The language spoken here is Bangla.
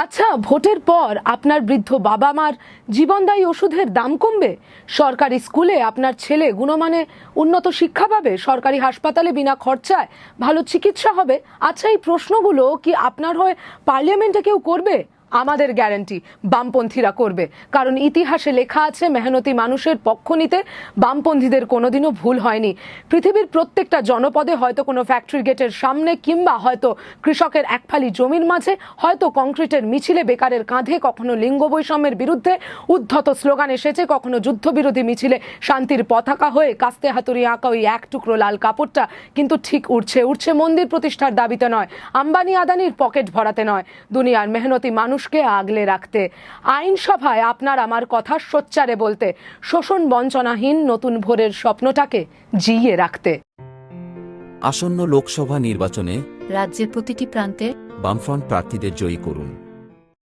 আচ্ছা ভোটের পর আপনার বৃদ্ধ বাবা মার জীবনদায়ী ওষুধের দাম কমবে? সরকারি স্কুলে আপনার ছেলে গুণমানে উন্নত শিক্ষা পাবে? সরকারি হাসপাতালে বিনা খরচায় ভালো চিকিৎসা হবে? আচ্ছা এই প্রশ্নগুলো কি আপনার হয়ে পার্লিয়ামেন্টে কেউ করবে? আমাদের গ্যারান্টি বামপন্থীরা করবে। কারণ ইতিহাসে লেখা আছে, মেহনতি মানুষের পক্ষ নিতে বামপন্থীদের কোনোদিনও ভুল হয়নি। পৃথিবীর প্রত্যেকটা জনপদে হয়তো কোনো ফ্যাক্টরি গেটের সামনে কিংবা হয়তো কৃষকের একফালি জমির মাঝে, হয়তো কংক্রিটের মিছিলে বেকারের কাঁধে, কখনো লিঙ্গ বৈষম্যের বিরুদ্ধে উদ্ধত স্লোগান এসেছে, কখনো যুদ্ধবিরোধী মিছিলে শান্তির পতাকা হয়ে কাস্তে হাতুড়ি আঁকা ওই এক টুকরো লাল কাপড়টা, কিন্তু ঠিক উঠছে উঠছে মন্দির প্রতিষ্ঠার দাবিতে নয়, আম্বানি আদানির পকেট ভরাতে নয়। দুনিয়ার মেহনতি মানুষকে আগলে রাখতে। আইনসভায় আপনার আমার কথা সোচ্চারে বলতে শোষণ বঞ্চনাহীন নতুন ভোরের স্বপ্নটাকে জিইয়ে রাখতে। আসন্ন লোকসভা নির্বাচনে রাজ্যের প্রতিটি প্রান্তে বামফ্রন্ট প্রার্থীদের জয়ী করুন।